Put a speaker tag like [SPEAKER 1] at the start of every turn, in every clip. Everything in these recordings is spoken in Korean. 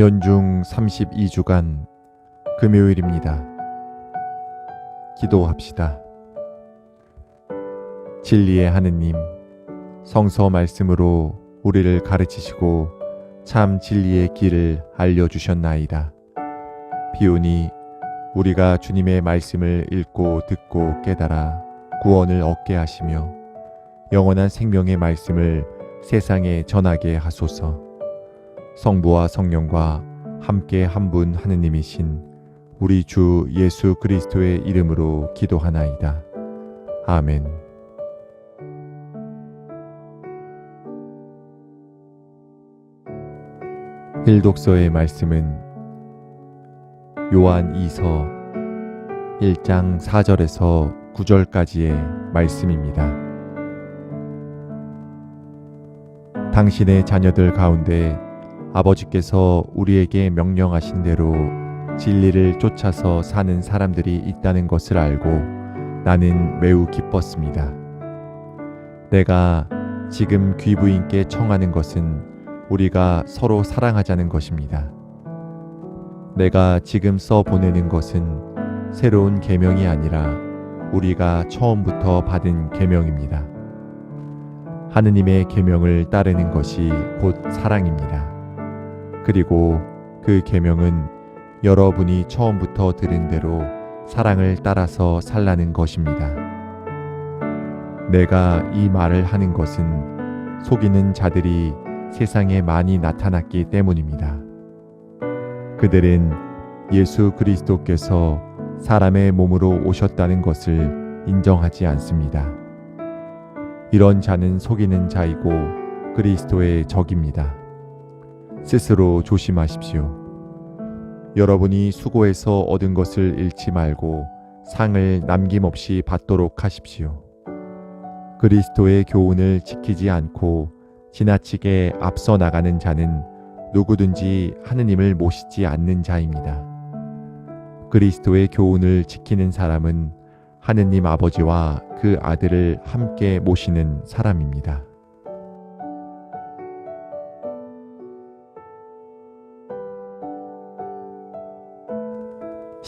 [SPEAKER 1] 연중 32주간 금요일입니다. 기도합시다. 진리의 하느님, 성서 말씀으로 우리를 가르치시고 참 진리의 길을 알려주셨나이다. 비오니 우리가 주님의 말씀을 읽고 듣고 깨달아 구원을 얻게 하시며 영원한 생명의 말씀을 세상에 전하게 하소서. 성부와 성령과 함께 한 분 하느님이신 우리 주 예수 그리스도의 이름으로 기도하나이다. 아멘. 일독서의 말씀은 요한 2서 1장 4절에서 9절까지의 말씀입니다. 당신의 자녀들 가운데 아버지께서 우리에게 명령하신 대로 진리를 쫓아서 사는 사람들이 있다는 것을 알고 나는 매우 기뻤습니다. 내가 지금 귀부인께 청하는 것은 우리가 서로 사랑하자는 것입니다. 내가 지금 써 보내는 것은 새로운 계명이 아니라 우리가 처음부터 받은 계명입니다. 하느님의 계명을 따르는 것이 곧 사랑입니다. 그리고 그 계명은 여러분이 처음부터 들은 대로 사랑을 따라서 살라는 것입니다. 내가 이 말을 하는 것은 속이는 자들이 세상에 많이 나타났기 때문입니다. 그들은 예수 그리스도께서 사람의 몸으로 오셨다는 것을 인정하지 않습니다. 이런 자는 속이는 자이고 그리스도의 적입니다. 스스로 조심하십시오. 여러분이 수고해서 얻은 것을 잃지 말고 상을 남김없이 받도록 하십시오. 그리스도의 교훈을 지키지 않고 지나치게 앞서 나가는 자는 누구든지 하느님을 모시지 않는 자입니다. 그리스도의 교훈을 지키는 사람은 하느님 아버지와 그 아들을 함께 모시는 사람입니다.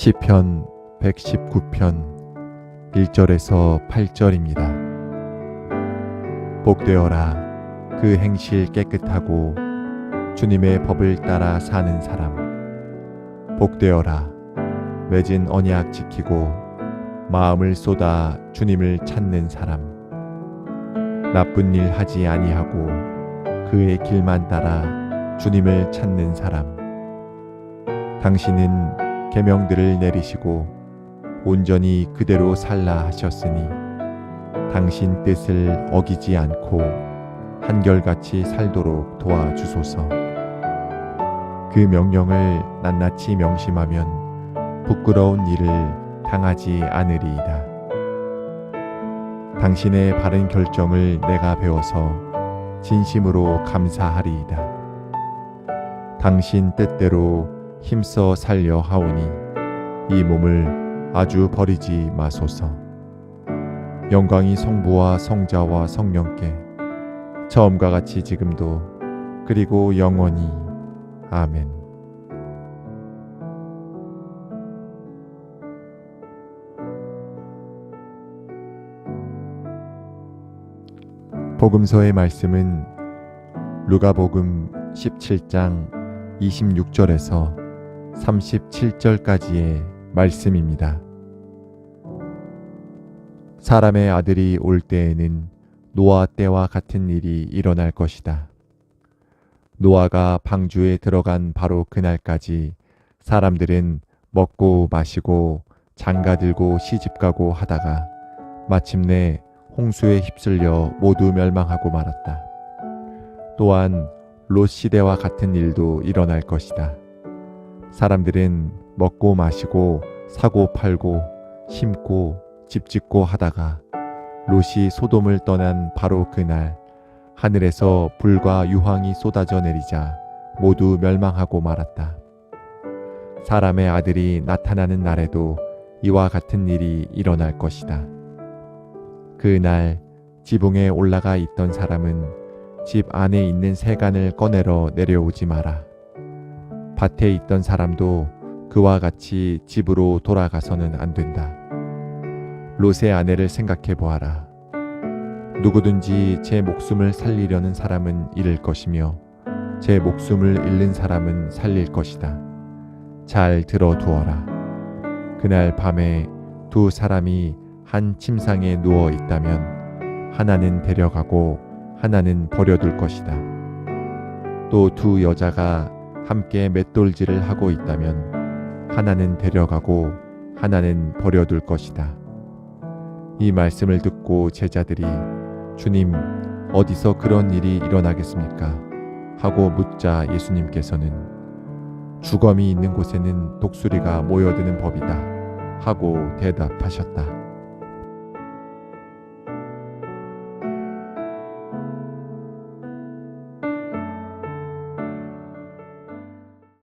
[SPEAKER 1] 시편 119편 1절에서 8절입니다. 복되어라 그 행실 깨끗하고 주님의 법을 따라 사는 사람. 복되어라 맺은 언약 지키고 마음을 쏟아 주님을 찾는 사람. 나쁜 일 하지 아니하고 그의 길만 따라 주님을 찾는 사람. 당신은 계명들을 내리시고 온전히 그대로 살라 하셨으니 당신 뜻을 어기지 않고 한결같이 살도록 도와주소서. 그 명령을 낱낱이 명심하면 부끄러운 일을 당하지 않으리이다. 당신의 바른 결정을 내가 배워서 진심으로 감사하리이다. 당신 뜻대로 힘써 살려 하오니 이 몸을 아주 버리지 마소서. 영광이 성부와 성자와 성령께 처음과 같이 지금도 그리고 영원히 아멘. 복음서의 말씀은 루가복음 17장 26절에서 37절까지의 말씀입니다. 사람의 아들이 올 때에는 노아 때와 같은 일이 일어날 것이다. 노아가 방주에 들어간 바로 그날까지 사람들은 먹고 마시고 장가 들고 시집 가고 하다가 마침내 홍수에 휩쓸려 모두 멸망하고 말았다. 또한 롯 시대와 같은 일도 일어날 것이다. 사람들은 먹고 마시고 사고 팔고 심고 집 짓고 하다가 롯이 소돔을 떠난 바로 그날 하늘에서 불과 유황이 쏟아져 내리자 모두 멸망하고 말았다. 사람의 아들이 나타나는 날에도 이와 같은 일이 일어날 것이다. 그날 지붕에 올라가 있던 사람은 집 안에 있는 세간을 꺼내러 내려오지 마라. 밭에 있던 사람도 그와 같이 집으로 돌아가서는 안 된다. 롯의 아내를 생각해 보아라. 누구든지 제 목숨을 살리려는 사람은 잃을 것이며 제 목숨을 잃는 사람은 살릴 것이다. 잘 들어두어라. 그날 밤에 두 사람이 한 침상에 누워 있다면 하나는 데려가고 하나는 버려둘 것이다. 또 두 여자가 함께 맷돌질을 하고 있다면 하나는 데려가고 하나는 버려둘 것이다. 이 말씀을 듣고 제자들이 주님 어디서 그런 일이 일어나겠습니까? 하고 묻자 예수님께서는 주검이 있는 곳에는 독수리가 모여드는 법이다 하고 대답하셨다.